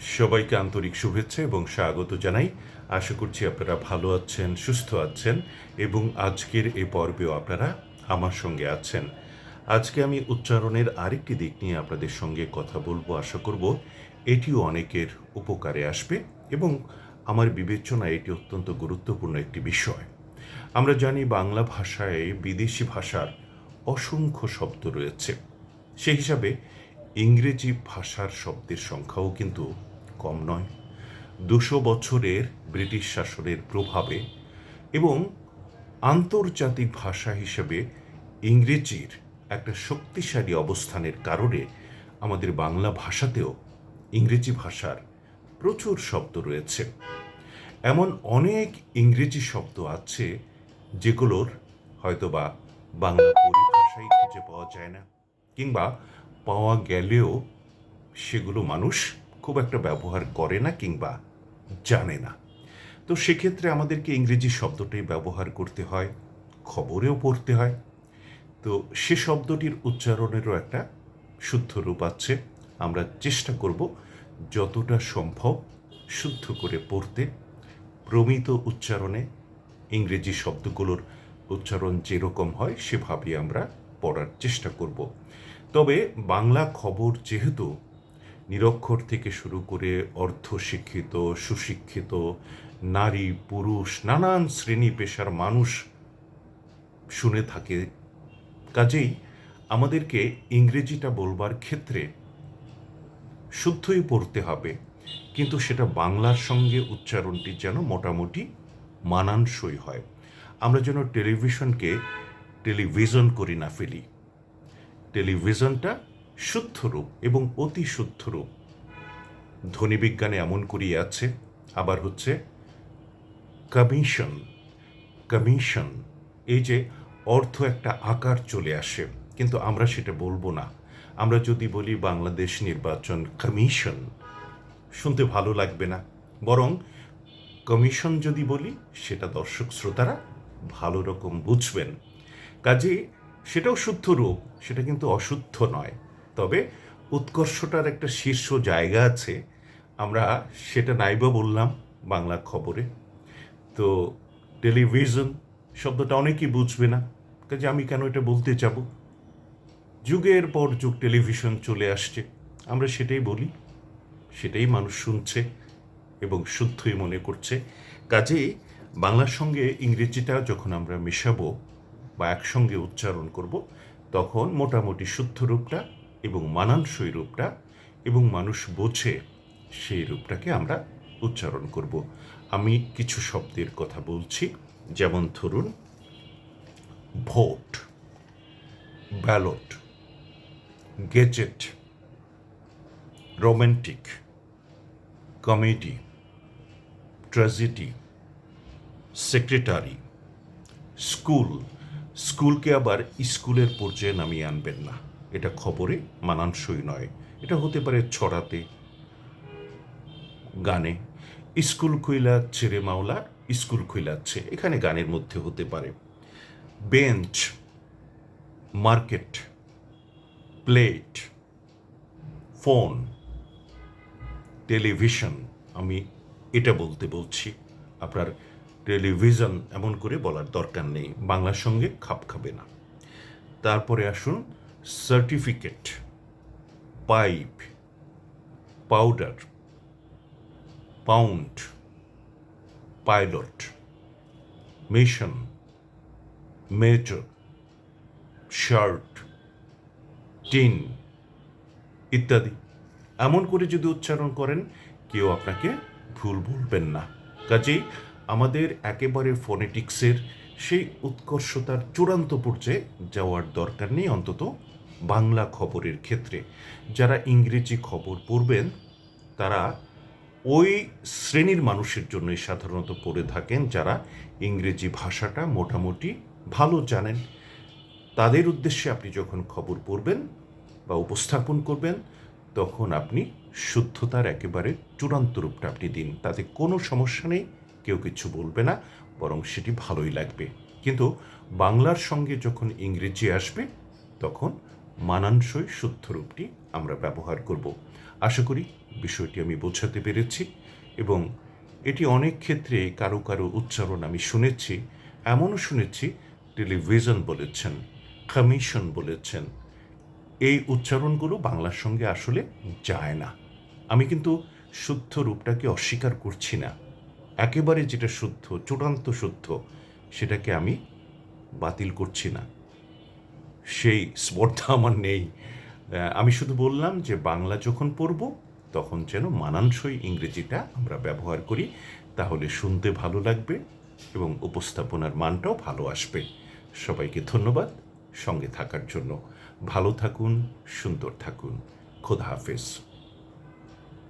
সবাইকে আন্তরিক শুভেচ্ছা এবং স্বাগত জানাই। আশা করছি আপনারা ভালো আছেন, সুস্থ আছেন এবং আজকের এই পর্বেও আপনারা আমার সঙ্গে আছেন। আজকে আমি উচ্চারণের আরেকটি দিক নিয়ে আপনাদের সঙ্গে কথা বলব, আশা করব এটিও অনেকের উপকারে আসবে এবং আমার বিবেচনায় এটি অত্যন্ত গুরুত্বপূর্ণ একটি বিষয়। আমরা জানি বাংলা ভাষায় বিদেশি ভাষার অসংখ্য শব্দ রয়েছে। সেই হিসাবে ইংরেজি ভাষার শব্দের সংখ্যাও কিন্তু কম নয়। দুশো বছরের ব্রিটিশ শাসনের প্রভাবে এবং আন্তর্জাতিক ভাষা হিসেবে ইংরেজির একটা শক্তিশালী অবস্থানের কারণে আমাদের বাংলা ভাষাতেও ইংরেজি ভাষার প্রচুর শব্দ রয়েছে। এমন অনেক ইংরেজি শব্দ আছে যেগুলোর হয়তোবা বাংলা পরিভাষাই খুঁজে পাওয়া যায় না, কিংবা পাওয়া গেলেও সেগুলো মানুষ খুব একটা ব্যবহার করে না কিংবা জানে না। তো সেক্ষেত্রে আমাদেরকে ইংরেজি শব্দটাই ব্যবহার করতে হয়, খবরেও পড়তে হয়। তো সে শব্দটির উচ্চারণেরও একটা শুদ্ধ রূপ আছে। আমরা চেষ্টা করব যতটা সম্ভব শুদ্ধ করে পড়তে। প্রমিত উচ্চারণে ইংরেজি শব্দগুলোর উচ্চারণ যেরকম হয় সেভাবে আমরা পড়ার চেষ্টা করব। তবে বাংলা খবর যেহেতু নিরক্ষর থেকে শুরু করে অর্ধশিক্ষিত, সুশিক্ষিত, নারী, পুরুষ, নানান শ্রেণি পেশার মানুষ শুনে থাকে। কাজেই আমাদেরকে ইংরেজিটা বলবার ক্ষেত্রে শুদ্ধই পড়তে হবে, কিন্তু সেটা বাংলার সঙ্গে উচ্চারণটি যেন মোটামুটি মানানসই হয়। আমরা যেন টেলিভিশনকে টেলিভিশন করি না ফেলি। টেলিভিশনটা শুদ্ধ রূপ এবং অতি শুদ্ধ রূপ ধ্বনিবিজ্ঞানে এমন করিয়ে আছে, আবার হচ্ছে, কমিশন কমিশন। এই যে, অর্থ একটা আকার চলে আসে, কিন্তু আমরা সেটা বলব না। আমরা যদি বলি বাংলাদেশ নির্বাচন কমিশন, শুনতে ভালো লাগবে না। বরং, কমিশন যদি বলি, সেটা দর্শক শ্রোতারা ভালো রকম বুঝবেন। কাজে সেটাও শুদ্ধ রূপ সেটা কিন্তু অশুদ্ধ নয়। তবে উৎকর্ষটার একটা শীর্ষ জায়গা আছে। আমরা সেটা নাইবা বললাম বাংলা খবরে। তো টেলিভিশন শব্দটা অনেকেই বুঝবে না, কাজে আমি কেন এটা বলতে যাব? যুগের পর যুগ টেলিভিশন চলে আসছে, আমরা সেটাই বলি। সেটাই মানুষ শুনছে এবং শুদ্ধই মনে করছে। কাজেই বাংলার সঙ্গে ইংরেজিটা যখন আমরা মেশাবো বা একসঙ্গে উচ্চারণ করব, তখন মোটামুটি শুদ্ধ রূপটা এবং মানানসই রূপটা এবং মানুষ বোঝে সেই রূপটাকে আমরা উচ্চারণ করব। আমি কিছু শব্দের কথা বলছি, যেমন ধরুন, vote, ballot, gazette, romantic, comedy, tragedy, secretary, school. স্কুলকে আবার স্কুলের পর্যায়ে নামিয়ে আনবেন না। এটা খবরে মানানসই নয়। এটা হতে পারে ছড়াতে, গানে। স্কুল খুইলা ছেড়ে মাওলা, স্কুল খুইলাচ্ছে এখানে গানের মধ্যে হতে পারে। Bench, market, plate, phone, television, আমি এটা বলতে বলছি। আপনার টেলিভিশন এমন করে বলার দরকার নেই। বাংলার সঙ্গে খাপ খাবে না। তারপরে আসুন certificate pipe powder pound pilot mission major shirt tin ইত্যাদি। এমন করে যদি উচ্চারণ করেন, কেউ আপনাকে ভুল বলবেন না। কাজেই আমাদের একেবারে ফোনেটিক্সের সেই উৎকর্ষতার চূড়ান্ত পর্যায়ে যাওয়ার দরকার নেই, অন্তত বাংলা খবরের ক্ষেত্রে যারা ইংরেজি খবর পড়বেন, তারা ওই শ্রেণির মানুষের জন্যই সাধারণত পড়ে থাকেন যারা ইংরেজি ভাষাটা মোটামুটি ভালো জানেন। তাদের উদ্দেশ্যে আপনি যখন খবর পড়বেন বা উপস্থাপন করবেন, তখন আপনি শুদ্ধতার একেবারে চূড়ান্ত রূপটা আপনি দিন। তাতে কোনো সমস্যা নেই, কেউ কিছু বলবে না, বরং সেটি ভালোই লাগবে। কিন্তু বাংলার সঙ্গে যখন ইংরেজি আসবে, তখন মানানসই শুদ্ধ রূপটি আমরা ব্যবহার করব। আশা করি বিষয়টি আমি বোঝাতে পেরেছি এবং এটি অনেক ক্ষেত্রে কারও কারও উচ্চারণ আমি শুনেছি, এমনও শুনেছি টেলিভিশন বলেছেন, কমিশন বলেছেন। এই উচ্চারণগুলো বাংলার সঙ্গে আসলে যায় না। আমি কিন্তু শুদ্ধ রূপটাকে অস্বীকার করছি না। একেবারে যেটা শুদ্ধ, চূড়ান্ত শুদ্ধ, সেটাকে আমি বাতিল করছি না। সেই স্পর্ধা আমার নেই। আমি শুধু বললাম যে বাংলা যখন পড়ব, তখন যেন মানানসই ইংরেজিটা আমরা ব্যবহার করি, তাহলে শুনতে ভালো লাগবে এবং উপস্থাপনার মানটাও ভালো আসবে। সবাইকে ধন্যবাদ সঙ্গে থাকার জন্য। ভালো থাকুন, সুন্দর থাকুন। খোদা হাফেজ।